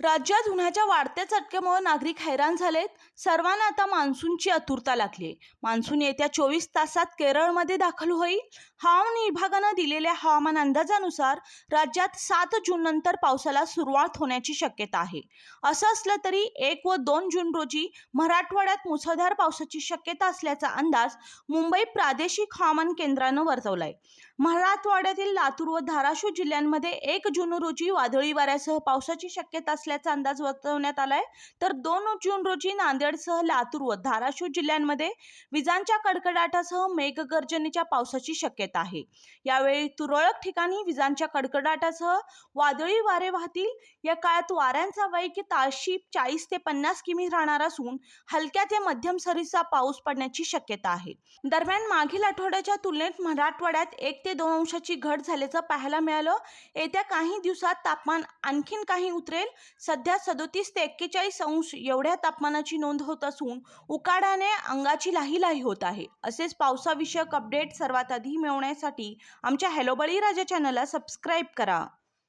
राज्यात उन्हाच्या वाढत्या चटक्यामुळे नागरिक हैराण झालेत. सर्वांना आता मान्सूनची आतुरता लागली आहे मान्सून येत्या चोवीस तासात केरळमध्ये दाखल होईल. हवामान विभागानं दिलेल्या हवामान अंदाजानुसार राज्यात सात जून नंतर पावसाला सुरुवात होण्याची शक्यता आहे. असं असलं तरी एक व दोन जून रोजी मराठवाड्यात मुसळधार पावसाची शक्यता असल्याचा अंदाज मुंबई प्रादेशिक हवामान केंद्रानं वर्तवलाय. मराठवाड्यातील लातूर व धाराशिव जिल्ह्यांमध्ये एक जून रोजी वादळी वाऱ्यासह पावसाची शक्यता असल्याचा अंदाज वर्तवण्यात आलाय. तर दोन जून रोजी नांदेडसह लातूर व धाराशिव जिल्ह्यांमध्ये विजांच्या कडकडाटासह मेघगर्जनेच्या पावसाची शक्यता आहे. यावेळी तुरळक ठिकाणी विजांच्या कडकडाटासह वादळी वारे वाहतील. या काळात वाऱ्यांचा वेग ताशी चाळीस ते पन्नास किमी राहणार असून हलक्या ते मध्यम सरीचा पाऊस पडण्याची शक्यता आहे. दरम्यान मागील आठवड्याच्या तुलनेत मराठवाड्यात एक ते दोन अंशाची घट झाल्याचं पाहायला मिळालं. येत्या काही दिवसात तापमान आणखीन काही उतरेल. सध्या सदोतीस ते एक्केचाळीस अंश एवढ्या तापमानाची नोंद होत असून उकाड्याने अंगाची लाही लाही होत आहे. असेच पावसाविषयक अपडेट सर्वात आधी मिळवण्यासाठी आमच्या हॅलो बळीराजा चॅनलला सबस्क्राईब करा.